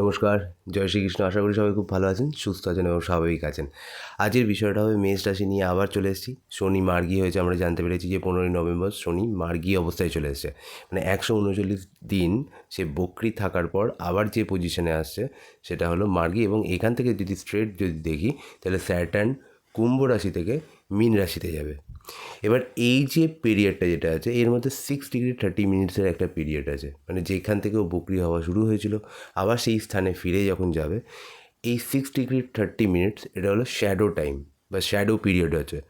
নমস্কার, জয় শ্রীকৃষ্ণ। আশা করি সবাই খুব ভালো আছেন, সুস্থ আছেন এবং স্বাভাবিক আছেন। আজকের বিষয়টা হবে মেষ রাশি নিয়ে আবার চলে এসেছি। শনি মার্গী হয়েছে, আমরা জানতে পেরেছি যে পনেরোই নভেম্বর শনি মার্গী অবস্থায় চলে এসেছে। মানে একশো উনচল্লিশ দিন সে বকরি থাকার পর আবার যে পজিশনে আসছে, সেটা হলো মার্গী এবং এখান থেকে যদি স্ট্রেট যদি দেখি, তাহলে স্যাটার্ন কুম্ভ রাশি থেকে মীন রাশিতে যাবে। এবার এই যে পিরিয়ডটা যেটা আছে, এর মধ্যে সিক্স ডিগ্রি থার্টি মিনিটসের একটা পিরিয়ড আছে। মানে যেখান থেকে ও বকরি হওয়া শুরু হয়েছিল, আবার সেই স্থানে ফিরে যখন যাবে, এই সিক্স ডিগ্রি থার্টি মিনিটস এটা হলো শ্যাডো টাইম বা শ্যাডো পিরিয়ড আছে।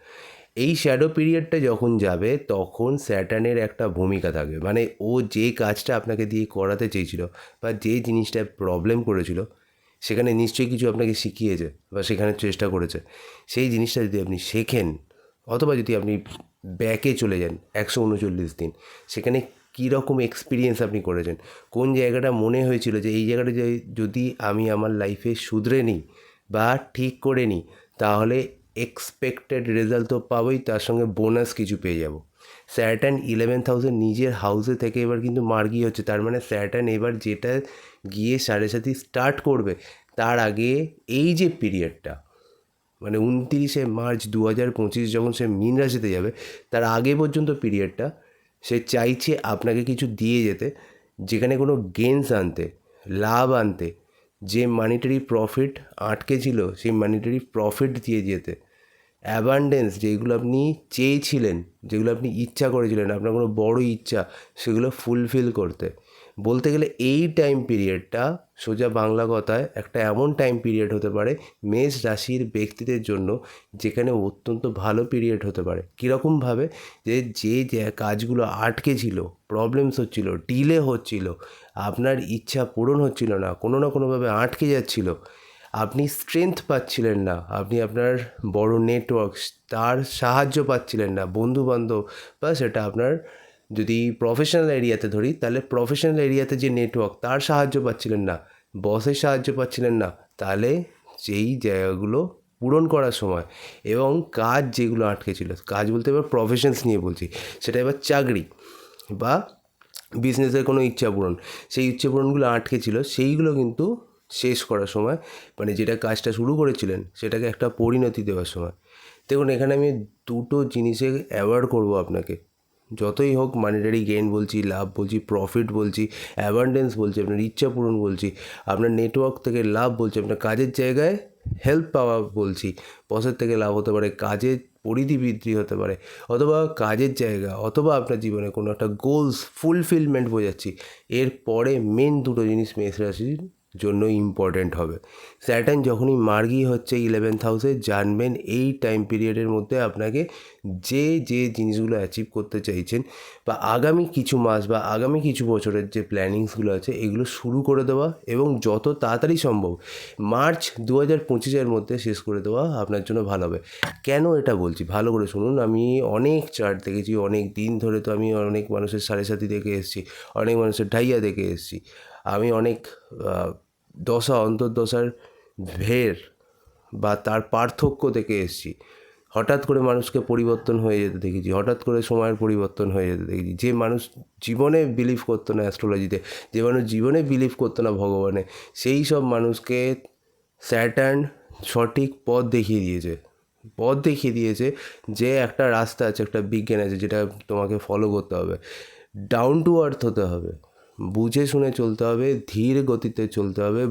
এই শ্যাডো পিরিয়ডটা যখন যাবে, তখন স্যাটার্নের একটা ভূমিকা থাকবে। মানে ও যে কাজটা আপনাকে দিয়ে করাতে চেয়েছিল বা যে জিনিসটা প্রবলেম করেছিল, সেখানে নিশ্চয়ই কিছু আপনাকে শিখিয়েছে বা সেখানে চেষ্টা করেছে। সেই জিনিসটা যদি আপনি শেখেন অথবা যদি আপনি ব্যাকে চলে যান একশো উনচল্লিশ দিন, সেখানে কীরকম এক্সপিরিয়েন্স আপনি করেছেন? কোন জায়গাটা মনে হয়েছিল যে এই জায়গাটা যদি আমি আমার লাইফে শুধরে নিই বা ঠিক করে নিই, তাহলে এক্সপেক্টেড রেজাল্ট তো পাবোই, তার সঙ্গে বোনাস কিছু পেয়ে যাব। স্যাটার্ন ইলেভেন থাউজেন্ড নিজের হাউসে থেকে এবার কিন্তু মার্গি হচ্ছে, তার মানে স্যাটার্ন এবার যেটা গিয়ে সাড়ে সাথে স্টার্ট করবে, তার আগে এই যে পিরিয়ডটা মানে উনতিরিশে মার্চ দু হাজার পঁচিশ যখন সে মীন রাশিতে যাবে, তার আগে পর্যন্ত পিরিয়ডটা সে চাইছে আপনাকে কিছু দিয়ে যেতে, যেখানে কোনো গেমস আনতে, লাভ আনতে, যে মানিটারি প্রফিট আটকে ছিল সেই মানিটারি প্রফিট দিয়ে যেতে। অ্যাবান্ডেন্স যেগুলো আপনি চেয়েছিলেন, যেগুলো আপনি ইচ্ছা করেছিলেন, আপনার কোনো বড় ইচ্ছা, সেগুলো ফুলফিল করতে। বলতে গেলে এই টাইম পিরিয়ডটা সোজা বাংলা কথায় একটা এমন টাইম পিরিয়ড হতে পারে মেষ রাশির ব্যক্তিদের জন্য যেখানে অত্যন্ত ভালো পিরিয়ড হতে পারে। কীরকমভাবে যে যে কাজগুলো আটকে ছিল প্রবলেমস হচ্ছিল ডিলে হচ্ছিল, আপনার ইচ্ছা পূরণ হচ্ছিল না, কোনো না কোনোভাবে আটকে যাচ্ছিল আপনি স্ট্রেংথ পাচ্ছিলেন না, আপনি আপনার বড় নেটওয়ার্ক তার সাহায্য পাচ্ছিলেন না বন্ধু বান্ধব বা সেটা আপনার যদি প্রফেশনাল এরিয়াতে ধরি, তাহলে প্রফেশনাল এরিয়াতে যে নেটওয়ার্ক তার সাহায্য পাচ্ছিলেন না বসের সাহায্য পাচ্ছিলেন না, তাহলে সেই জায়গাগুলো পূরণ করার সময় এবং কাজ যেগুলো আটকে ছিল, কাজ বলতে এবার প্রফেশনস নিয়ে বলছি, সেটা এবার চাকরি বা বিজনেসের কোনো ইচ্ছা পূরণ, সেই ইচ্ছে পূরণগুলো আটকে ছিল, সেইগুলো কিন্তু শেষ করার সময় মানে যেটা কাজটা শুরু করেছিলেন, সেটাকে একটা পরিণতি দেওয়ার সময়। দেখুন, এখানে আমি দুটো জিনিসে অ্যাভয়েড করব আপনাকে। যতই হোক মানিটারি গেইন বলছি, লাভ বলছি প্রফিট বলছি অ্যাবান্ডেন্স বলছি, আপনার ইচ্ছা পূরণ বলছি, আপনার নেটওয়ার্ক থেকে লাভ বলছি, আপনার কাজের জায়গায় হেল্প পাওয়া বলছি বসের থেকে লাভ হতে পারে, কাজের পরিধি বৃদ্ধি হতে পারে, অথবা কাজের জায়গা, অথবা আপনার জীবনে কোনো একটা গোলস ফুলফিলমেন্ট বোঝাচ্ছি। এরপরে মেন দুটো জিনিস মেষ জন্য ইম্পর্ট্যান্ট হবে। স্যাটার্ন যখনই মার্গি হচ্ছে ইলেভেন্থ হাউসে জানবেন এই টাইম পিরিয়ডের মধ্যে আপনাকে যে যে জিনিসগুলো অ্যাচিভ করতে চাইছেন বা আগামী কিছু মাস বা আগামী কিছু বছরের যে প্ল্যানিংসগুলো আছে, এগুলো শুরু করে দেওয়া এবং যত তাড়াতাড়ি সম্ভব মার্চ দু হাজার পঁচিশের মধ্যে শেষ করে দেওয়া আপনার জন্য ভালো হবে। কেন এটা বলছি? ভালো করে শুনুন, আমি অনেক চার্ট দেখেছি, অনেক দিন ধরে তো আমি অনেক মানুষের সাড়ে সাথী দেখে এসেছি, অনেক মানুষের ঢাইয়া দেখে এসেছি। আমি অনেক দশা অন্তর্দশার ভের বা তার পার্থক্য দেখে এসেছি। হঠাৎ করে মানুষকে পরিবর্তন হয়ে যেতে দেখেছি, হঠাৎ করে সময়ের পরিবর্তন হয়ে যেতে দেখেছি। যে মানুষ জীবনে বিলিভ করতো না অ্যাস্ট্রোলজিতে যে মানুষ জীবনে বিলিভ করতো না ভগবানে, সেই সব মানুষকে স্যাটার্ন সঠিক পথ দেখিয়ে দিয়েছে। পথ দেখিয়ে দিয়েছে যে একটা রাস্তা আছে, একটা বিজ্ঞান আছে যেটা তোমাকে ফলো করতে হবে। ডাউন টু আর্থ হতে হবে। বুঝে শুনে চলতে হবে, ধীর গতিতে চলতে হবে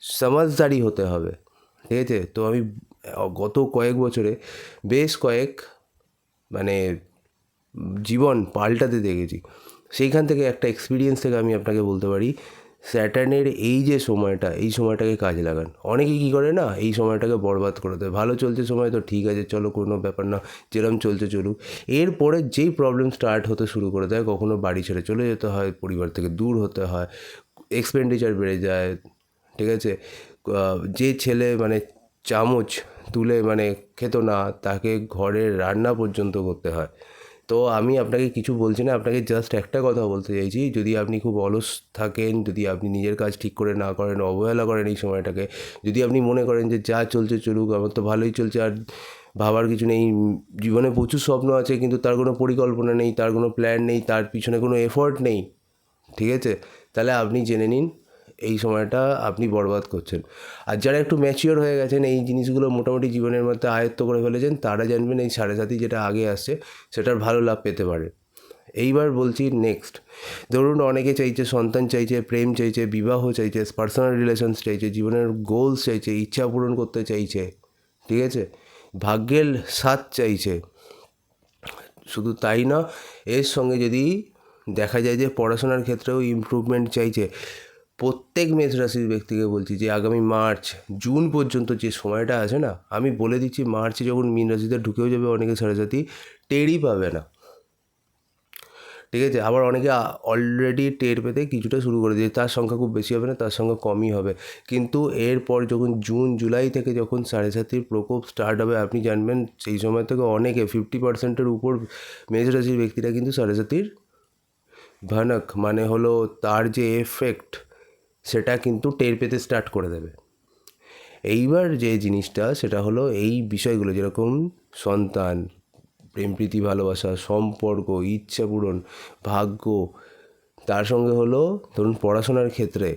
সমাজদারি হতে হবে। ঠিক আছে? তো আমি গত কয়েক বছরে বেশ কয়েক মানে জীবন পাল্টাতে দেখেছি। সেইখান থেকে একটা এক্সপিরিয়েন্স থেকে আমি আপনাকে বলতে পারি। স্যাটার্নের এই যে সময়টা, এই সময়টাকে কাজে লাগান। অনেকে কী করে না, এই সময়টাকে বরবাদ করে দেয়। ভালো চলছে সময় তো ঠিক আছে, চলো কোনো ব্যাপার না, যেরম চলছে চলুক। এরপরে যেই প্রবলেম স্টার্ট হতে শুরু করে দেয়, কখনো বাড়ি ছেড়ে চলে যেতে হয়, পরিবার থেকে দূর হতে হয় এক্সপেন্ডিচার বেড়ে যায়, ঠিক আছে? যে ছেলে মানে চামচ তুলে মানে খেত না, তাকে ঘরে রান্না পর্যন্ত করতে হয়। তো আমি আপনাকে কিছু বলছি না, আপনাকে জাস্ট একটা কথা বলতে চাইছি, যদি আপনি খুব অলস থাকেন, যদি আপনি নিজের কাজ ঠিক করে না করেন, অবহেলা করেন এই সময়টাকে, যদি আপনি মনে করেন যে যা চলছে চলুক, আমার তো ভালোই চলছে, আর ভাবার কিছু নেই, জীবনে প্রচুর স্বপ্ন আছে, কিন্তু তার কোনো পরিকল্পনা নেই, তার কোনো প্ল্যান নেই, তার পিছনে কোনো এফোর্ট নেই, ঠিক আছে? তাহলে আপনি জেনে নিন এই সময়টা আপনি বরবাদ করছেন। আর যারা একটু ম্যাচিওর হয়ে গেছেন, এই জিনিসগুলো মোটামুটি জীবনের মধ্যে আয়ত্ত করে ফেলেছেন, তারা জানবেন এই সাড়ে সাথী যেটা আগে আসছে, সেটার ভালো লাভ পেতে পারে। এইবার বলছি নেক্সট ধরুন অনেকে চাইছে, সন্তান চাইছে, প্রেম চাইছে, বিবাহ চাইছে পার্সোনাল রিলেশনস চাইছে, জীবনের গোলস চাইছে, ইচ্ছা পূরণ করতে চাইছে, ঠিক আছে? ভাগ্যের সাথ চাইছে। শুধু তাই না, এর সঙ্গে যদি দেখা যায় যে পড়াশোনার ক্ষেত্রেও ইমপ্রুভমেন্ট চাইছে প্রত্যেক মেষ রাশির ব্যক্তিকে বলছি যে আগামী মার্চ, জুন পর্যন্ত যে সময়টা আছে না, আমি বলে দিচ্ছি মার্চে যখন মীন রাশিতে ঢুকেও যাবে অনেকে সাথে টেরই পাবে না। ঠিক আছে? আবার অনেকে অলরেডি টের পেতে কিছুটা শুরু করে দিয়েছে। তার সংখ্যা খুব বেশি হবে না, তার সংখ্যা কমই হবে। কিন্তু এরপর যখন জুন, জুলাই থেকে যখন সাড়ে সাতির প্রকোপ স্টার্ট হবে, আপনি জানবেন সেই সময় থেকে অনেকে ফিফটি পার্সেন্টের উপর মেষ রাশির ব্যক্তিরা কিন্তু সাড়ে সাতির ভয়ানক মানে হলো তার যে এফেক্ট সেটা কিন্তু টের পেতে স্টার্ট করে দেবে। এইবার যে জিনিসটা, সেটা হলো এই বিষয়গুলো, যেরকম সন্তান, প্রেম, প্রীতি, ভালোবাসা, সম্পর্ক, ইচ্ছা পূরণ, ভাগ্য, তার সঙ্গে হলো ধরুন পড়াশোনার ক্ষেত্রে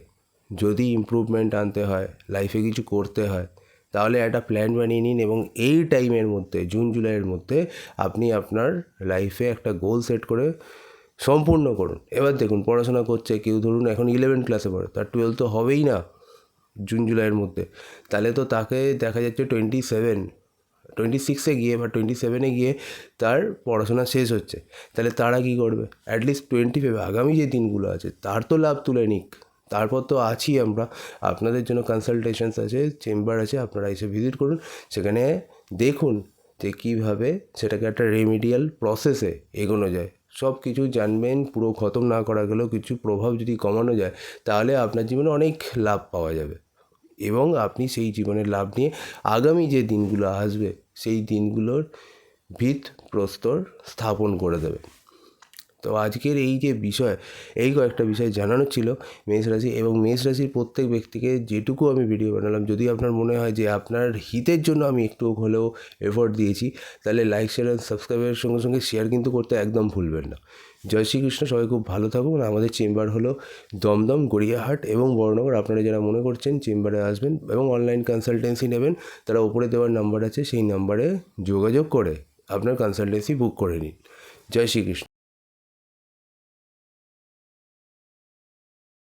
যদি ইমপ্রুভমেন্ট আনতে হয় লাইফে কিছু করতে হয়, তাহলে একটা প্ল্যান বানিয়ে নিন এবং এই টাইমের মধ্যে, জুন, জুলাইয়ের মধ্যে আপনি আপনার লাইফে একটা গোল সেট করে সম্পূর্ণ করুন। এবার দেখুন, পড়াশোনা করছে কেউ, ধরুন এখন ইলেভেন ক্লাসে পড়ে, তার টুয়েলভ তো হবেই না জুন, জুলাইয়ের মধ্যে। তাহলে তো তাকে দেখা যাচ্ছে টোয়েন্টি সেভেন টোয়েন্টি সিক্সে গিয়ে বা টোয়েন্টি সেভেনে গিয়ে তার পড়াশোনা শেষ হচ্ছে। তাহলে তারা কী করবে? অ্যাটলিস্ট টোয়েন্টি ফাইভে আগামী যে দিনগুলো আছে, তার তো লাভ তুলে নিক। তারপর তো আছি আমরা। আপনাদের জন্য কনসালটেশনস আছে চেম্বার আছে, আপনারা এসে ভিজিট করুন। সেখানে দেখুন যে কীভাবে সেটাকে একটা রেমিডিয়াল প্রসেসে এগোনো যায়। সব কিছু জানবেন, পুরো খতম না করা গেলেও কিছু প্রভাব যদি কমানো যায়, তাহলে আপনার জীবনে অনেক লাভ পাওয়া যাবে। এবং আপনি সেই জীবনের লাভ নিয়ে আগামী যে দিনগুলো আসবে, সেই দিনগুলোর ভিত প্রস্তর স্থাপন করে দেবে। তো আজকের এই যে বিষয়, এই কয়েকটা বিষয় জানানো ছিল মেষ রাশি এবং মেষ রাশির প্রত্যেক ব্যক্তিকে যেটুকু আমি ভিডিও বানালাম, যদি আপনার মনে হয় যে আপনার হিতের জন্য আমি একটু হলেও এফোর্ট দিয়েছি, তাহলে লাইক শেয়ার অ্যান্ড সাবস্ক্রাইবের সঙ্গে সঙ্গে শেয়ার কিন্তু করতে একদম ভুলবেন না। জয় শ্রীকৃষ্ণ, সবাই খুব ভালো থাকুন। আমাদের চেম্বার হলো দমদম, গড়িয়াহাট এবং বড়নগর। আপনারা যারা মনে করছেন চেম্বারে আসবেন এবং অনলাইন কনসালটেন্সি নেবেন, তারা ওপরে দেওয়ার নাম্বার আছে, সেই নাম্বারে যোগাযোগ করে আপনার কনসালটেন্সি বুক করে নিন। জয় শ্রীকৃষ্ণ।